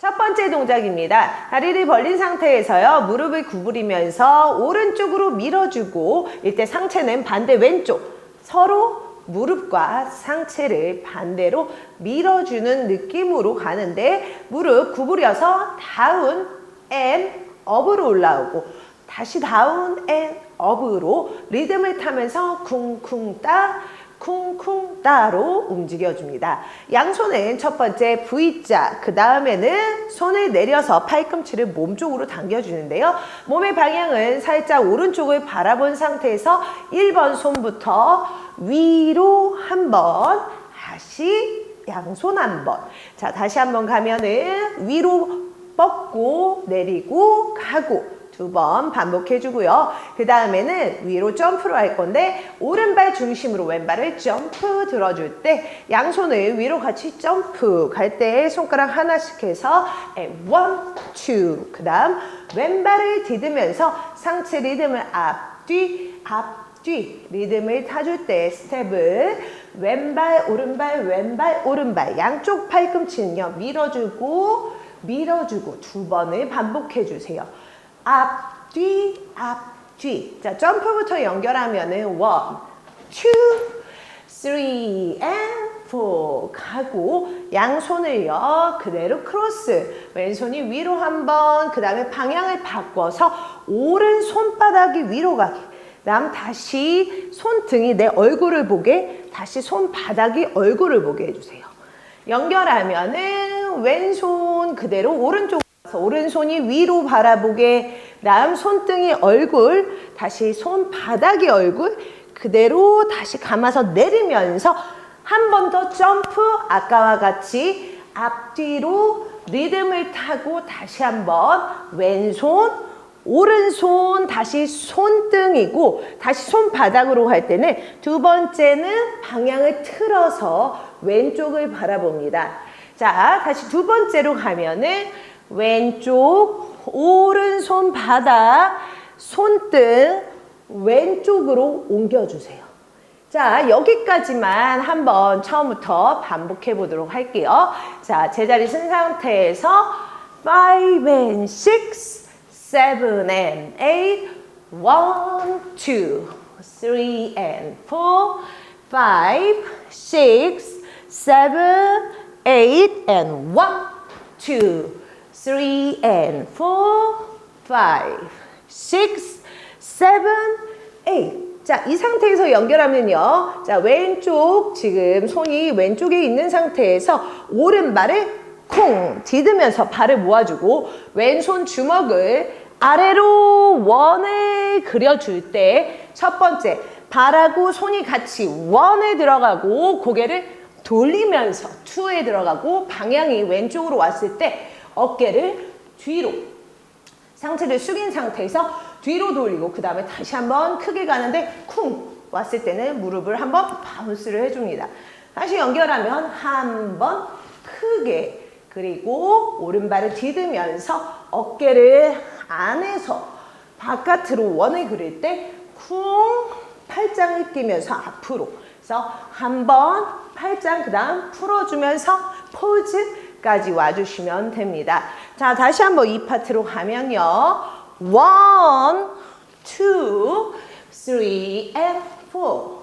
첫 번째 동작입니다. 다리를 벌린 상태에서요. 무릎을 구부리면서 오른쪽으로 밀어주고 이때 상체는 반대 왼쪽 서로 무릎과 상체를 반대로 밀어주는 느낌으로 가는데 무릎 구부려서 다운 앤 업으로 올라오고 다시 다운 앤 업으로 리듬을 타면서 쿵쿵 따 쿵쿵 따로 움직여줍니다. 양손은 첫 번째 V자, 그 다음에는 손을 내려서 팔꿈치를 몸 쪽으로 당겨주는데요. 몸의 방향은 살짝 오른쪽을 바라본 상태에서 1번 손부터 위로 한 번, 다시 양손 한 번. 자, 다시 한번 가면은 위로 뻗고 내리고 가고 두 번 반복해 주고요. 그 다음에는 위로 점프로 할 건데 오른발 중심으로 왼발을 점프 들어줄 때 양손을 위로 같이 점프 갈 때 손가락 하나씩 해서 one, two 그 다음 왼발을 디디면서 상체 리듬을 앞뒤 앞 뒤 리듬을 타줄 때 스텝을 왼발 오른발 왼발 오른발 양쪽 팔꿈치는요 밀어주고 밀어주고 두 번을 반복해 주세요. 앞 뒤 앞 뒤. 자 점프부터 연결하면은 one, two, three and four 가고 양손을요 그대로 크로스. 왼손이 위로 한번 그 다음에 방향을 바꿔서 오른 손바닥이 위로 가기. 다음 다시 손등이 내 얼굴을 보게 다시 손바닥이 얼굴을 보게 해주세요. 연결하면은 왼손 그대로 오른쪽 오른손이 위로 바라보게 다음 손등이 얼굴 다시 손바닥이 얼굴 그대로 다시 감아서 내리면서 한 번 더 점프 아까와 같이 앞뒤로 리듬을 타고 다시 한번 왼손 오른손 다시 손등이고 다시 손바닥으로 할 때는 두 번째는 방향을 틀어서 왼쪽을 바라봅니다. 자, 다시 두 번째로 가면은 왼쪽 오른손 바닥 손등 왼쪽으로 옮겨주세요. 자, 여기까지만 한번 처음부터 반복해 보도록 할게요. 자, 제자리 쓴 상태에서 5 and 6, 7 and 8, 1, 2, 3 and 4, 5, 6, 7, 8 and 1, 2, 3 and 4, 5, 6, 7, 8. 자, 이 상태에서 연결하면요. 자, 왼쪽, 지금 손이 왼쪽에 있는 상태에서 오른발을 콩 디디면서 발을 모아주고 왼손 주먹을 아래로 원을 그려줄 때 첫 번째, 발하고 손이 같이 원에 들어가고 고개를 돌리면서 투에 들어가고 방향이 왼쪽으로 왔을 때 어깨를 뒤로 상체를 숙인 상태에서 뒤로 돌리고 그 다음에 다시 한번 크게 가는데 쿵 왔을 때는 무릎을 한번 바운스를 해줍니다. 다시 연결하면 한 번 크게 그리고 오른발을 디디면서 어깨를 안에서 바깥으로 원을 그릴 때 쿵 팔짱을 끼면서 앞으로 그래서 한 번 팔짱 그 다음 풀어주면서 포즈 까지 와주시면 됩니다. 자 다시 한번 이 파트로 가면요. One, two, three, and four,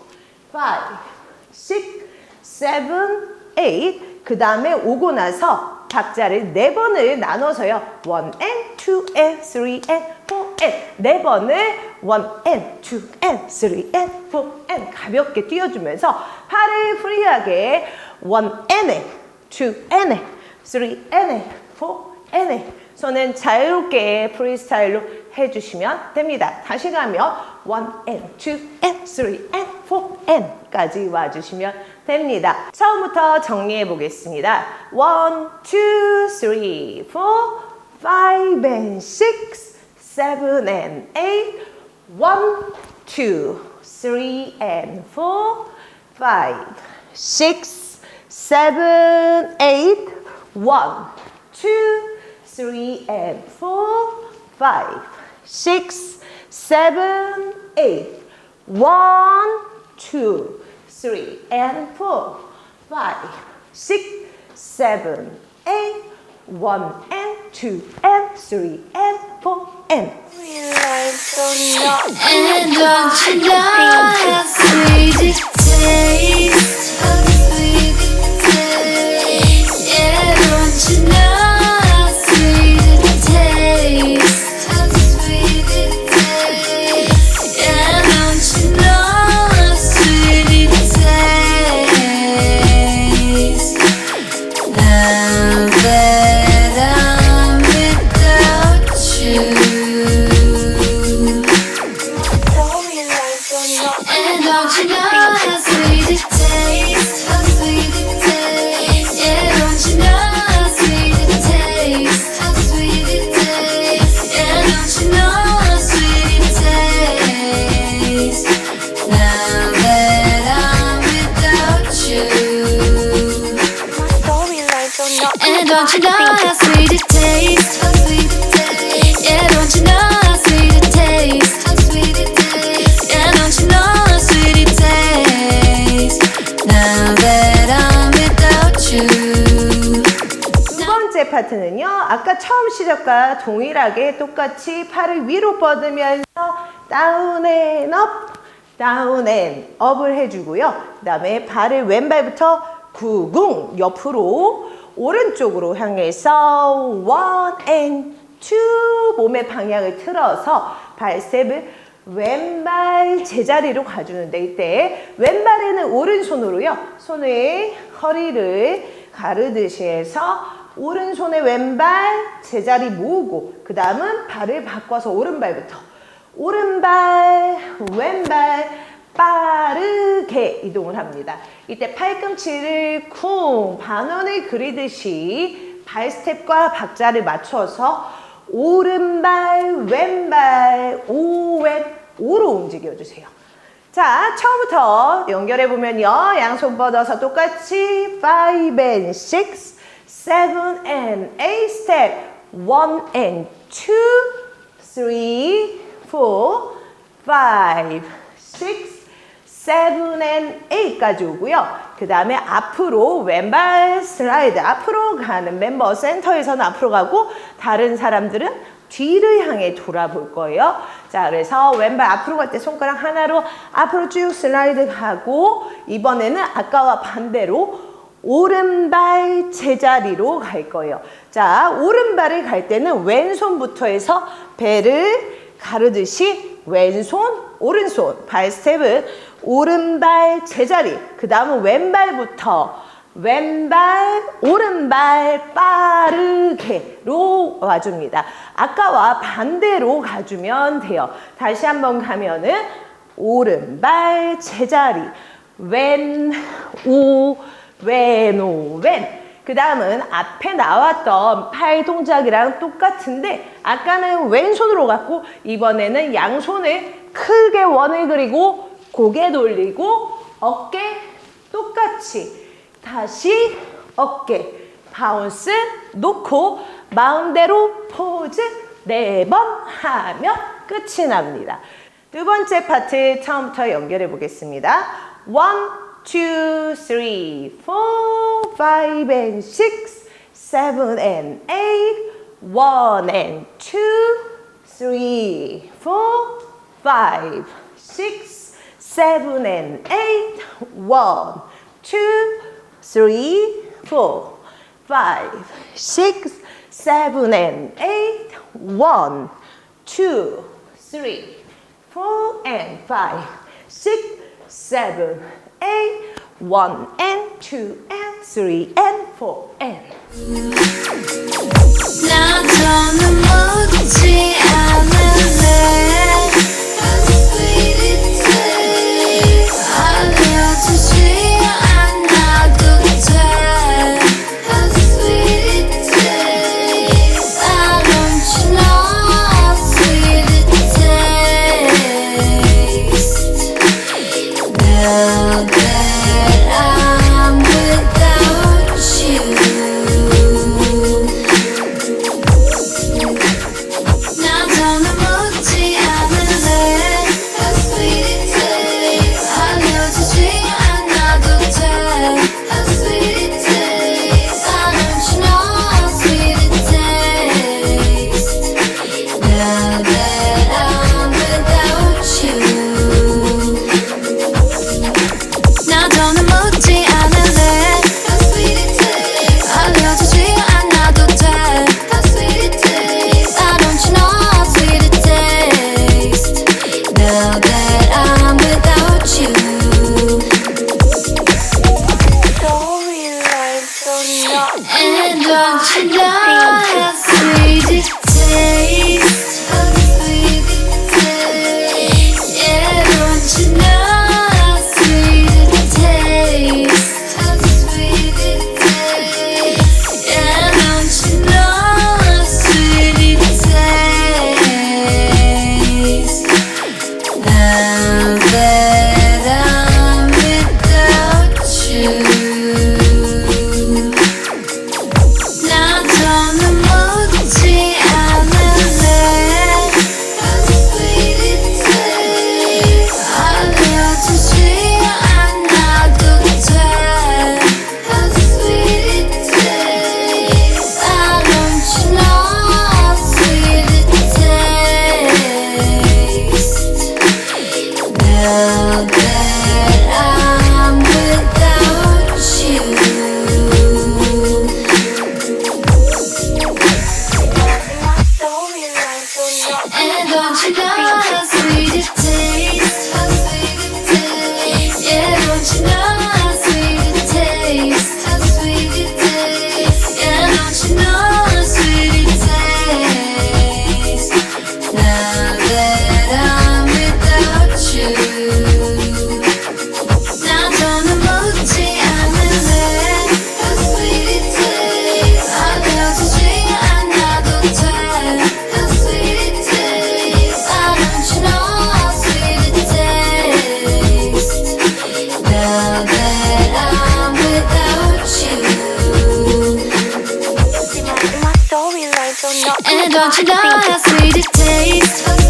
five, six, seven, eight. 그 다음에 오고 나서 박자를 네 번을 나눠서요. One and two and three and four and 네 번을 one and two and three and four and 가볍게 뛰어주면서 팔을 프리하게 one and two and three and four and 손은 자유롭게 프리스타일로 해주시면 됩니다. 다시 가면 one and two and three and four and까지 와주시면 됩니다. 처음부터 정리해 보겠습니다. one, two, three, four, five and six, seven and eight, one, two, three and four, five, six, seven, eight, one, two, three and four, five, six, seven, eight. One, two, three, and four, five, six, seven, eight. One and two and three and four and And don't you know how sweet it tastes? 파트는요. 아까 처음 시작과 동일하게 똑같이 팔을 위로 뻗으면서 다운 앤 업, 다운 앤 업을 해주고요. 그 다음에 발을 왼발부터 구궁 옆으로 오른쪽으로 향해서 원 앤 투 몸의 방향을 틀어서 발셉을 왼발 제자리로 가주는데 이때 왼발에는 오른손으로요 손을 허리를 가르듯이 해서 오른손에 왼발 제자리 모으고 그 다음은 발을 바꿔서 오른발부터 오른발 왼발 빠르게 이동을 합니다. 이때 팔꿈치를 쿵 반원을 그리듯이 발 스텝과 박자를 맞춰서 오른발 왼발 오왼 오로 움직여 주세요. 자, 처음부터 연결해 보면요. 양손 뻗어서 똑같이 5 and 6, 7 and 8 step. 1 and 2, 3, 4, 5, 6, 7 and 8까지 오고요. 그 다음에 앞으로 왼발 슬라이드 앞으로 가는 멤버 센터에서는 앞으로 가고 다른 사람들은 뒤를 향해 돌아볼 거예요. 자, 그래서 왼발 앞으로 갈 때 손가락 하나로 앞으로 쭉 슬라이드 가고 이번에는 아까와 반대로 오른발 제자리로 갈 거예요. 자, 오른발을 갈 때는 왼손부터 해서 배를 가르듯이 왼손, 오른손, 발 스텝은 오른발 제자리, 그 다음은 왼발부터 왼발, 오른발 빠르게로 와줍니다. 아까와 반대로 가주면 돼요. 다시 한번 가면은 오른발 제자리, 왼, 오, 왼, 오, 왼. 그 다음은 앞에 나왔던 팔 동작이랑 똑같은데 아까는 왼손으로 갔고 이번에는 양손을 크게 원을 그리고 고개 돌리고 어깨 똑같이 다시 어깨 바운스 놓고 마음대로 포즈 네 번 하면 끝이 납니다. 두 번째 파트 처음부터 연결해 보겠습니다. One, two, three, four, five and six, seven and eight, one and two, three, four, five, six, seven and eight, one, two, three, four, five, six, seven and eight, one, two, three, four and five, six, seven, a, 1N, 2N, 3N, 4N. sweetest taste.